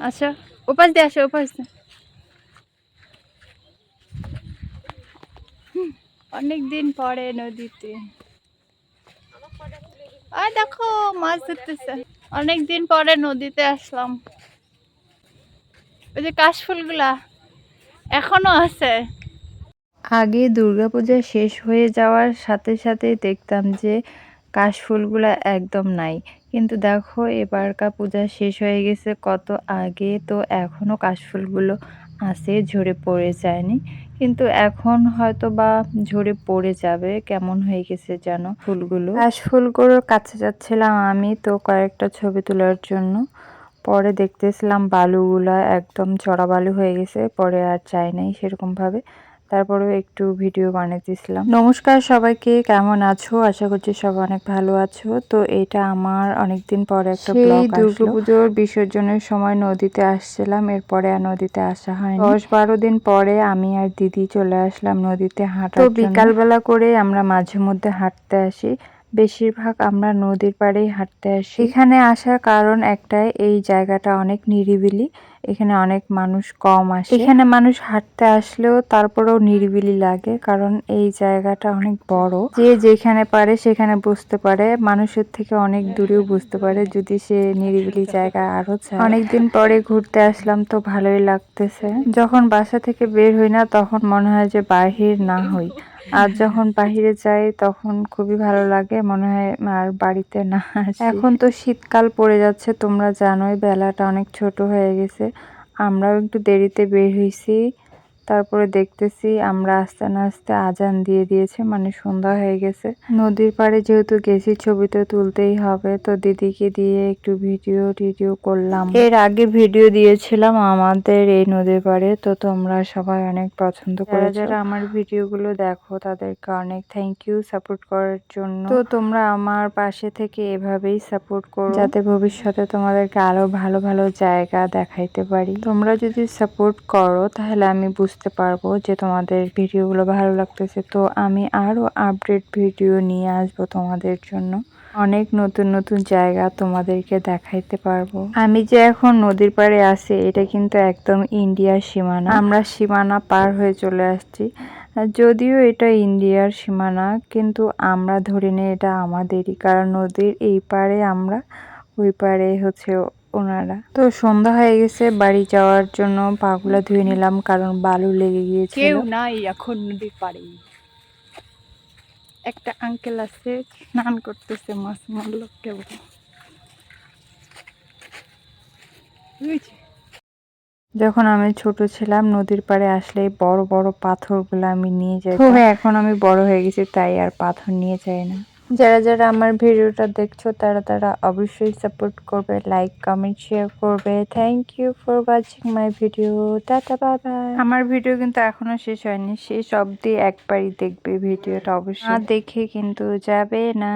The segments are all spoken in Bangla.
আচ্ছা ওপাশ দিয়ে আসো ওপাশ দিয়ে। অনেক দিন পরে নদীতে। আর দেখো মাছ ধরতেছে। অনেক দিন পরে নদীতে আসলাম। ওই যে কাশফুলগুলা এখনও আছে। আগে দুর্গাপূজা শেষ হয়ে যাওয়ার সাথে সাথে দেখতাম যে কাশফুলগুলা একদম নাই। কিন্তু দেখো এবারকার পূজা শেষ হয়ে গেছে। কত আগে তো এখনও কাশফুলগুলো আছে, ঝরে পড়ে যায়নি। কিন্তু এখন হয়তো বা ঝরে পড়ে যাবে। কেমন হয়ে গেছে যেন ফুলগুলো? কাশফুলগুলোর কাছে যাচ্ছিলাম আমি তো কয়েকটা ছবি তোলার জন্য। পরে দেখতেছিলাম বালুগুলা একদম চড়া বালু হয়ে গেছে, পরে আর চাই নাই সেরকম ভাবে তারপরেও একটু ভিডিও বানাইতেছিলাম নমস্কার সবাইকে কেমন আছো? আশা করছি সবাই অনেক ভালো আছো। তো এটা আমার অনেকদিন পরে একটা ব্লগ দুর্গাপুজোর বিসর্জনের সময় নদীতে আসছিলাম এরপরে আর নদীতে আসা হয়নি। দশ বারো দিন পরে আমি আর দিদি চলে আসলাম নদীতে হাঁটা তো বিকালবেলা করে আমরা মাঝে মধ্যে হাঁটতে আসি। বেশিরভাগ আমরা নদীর পাড়েই হাঁটতে আসি। এখানে আসার কারণ একটাই এই জায়গাটা অনেক নিরিবিলি এখানে অনেক মানুষ কম আসে। এখানে মানুষ হাঁটতে আসলেও তারপরেও নিরিবিলি লাগে কারণ এই জায়গাটা অনেক বড়। যে যেখানে পারে সেখানে বুঝতে পারে মানুষের থেকে অনেক দূরেও বুঝতে পারে যদি সে নিরিবিলি জায়গা আরও চায় অনেকদিন পরে ঘুরতে আসলাম তো ভালোই লাগতেছে। যখন বাসা থেকে বের হই না তখন মনে হয় যে বাহির না হই। আর যখন বাহিরে যাই তখন খুবই ভালো লাগে, মনে হয় আর বাড়িতে না এখন তো শীতকাল পড়ে যাচ্ছে, তোমরা জানোই বেলাটা অনেক ছোট হয়ে গেছে। আমরাও একটু দেরিতে বের হয়েছি তারপরে দেখতেছি আমরা আস্তে আস্তে আজান দিয়ে দিয়েছে মানে সন্ধ্যা হয়ে গেছে। নদীর পাড়ে যেহেতু গেছি ছবি তো তুলতেই হবে তো দিদিকে দিয়ে একটু ভিডিও টিডিও করলাম। এর আগে ভিডিও দিয়েছিলাম আমাদের এই নদীর পাড়ে তো তোমরা সবাই অনেক পছন্দ করে যারা আমার ভিডিওগুলো দেখো তাদেরকে অনেক থ্যাংক ইউ সাপোর্ট করার জন্য। তো তোমরা আমার পাশে থেকে এভাবেই সাপোর্ট করো। যাতে ভবিষ্যতে তোমাদেরকে আরও ভালো ভালো জায়গা দেখাইতে পারি। তোমরা যদি সাপোর্ট করো তাহলে আমি বুঝতে পারব যে তোমাদের ভিডিওগুলো ভালো লাগতেছে। তো আমি আরও আপডেট ভিডিও নিয়ে আসব তোমাদের জন্য। অনেক নতুন নতুন জায়গা তোমাদেরকে দেখাইতে পারব। আমি যে এখন নদীর পাড়ে আছি, এটা কিন্তু একদম ইন্ডিয়ার সীমানা। আমরা সীমানা পার হয়ে চলে আসছি। যদিও এটা ইন্ডিয়ার সীমানা, কিন্তু আমরা ধরে নিই এটা আমাদেরই। কারণ নদীর এই পারে আমরা, ওই পারে হচ্ছে ওনারা। তো সন্ধ্যা হয়ে গেছে বাড়ি যাওয়ার জন্য পাগুলা ধুয়ে নিলাম কারণ বালু লেগে গিয়েছিল। কেউ নাই এখন নদীর পাড়ে একটা আঙ্কেল আছে স্নান করতেছে মাছ মারলো কেউ বুঝেছি যখন আমি ছোট ছিলাম নদীর পাড়ে আসলে বড় বড় পাথরগুলো আমি নিয়ে যাই তো এখন আমি বড় হয়ে গেছি তাই আর পাথর নিয়ে যাই না। যারা যারা আমার ভিডিওটা দেখছ তারা তারা অবশ্যই সাপোর্ট করবে লাইক কমেন্ট শেয়ার করবে। Thank you for watching my video tata বাবা আমার ভিডিও কিন্তু এখনও শেষ হয়নি। শেষ অবধি একবারই দেখবে ভিডিওটা অবশ্যই। না দেখে কিন্তু যাবে না।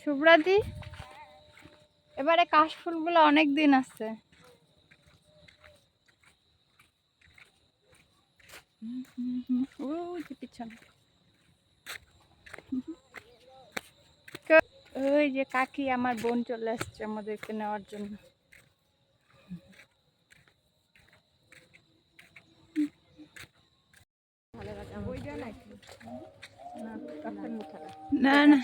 শুভ্রাদি এবারে কাশফুলগুলো অনেক দিন আছে। যে পিছনে। ওই যে কাকি আমার বোন চলে আসছে আমাদেরকে নেওয়ার জন্য। না না।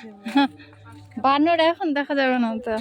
বানর এখন দেখা যাবে না তো।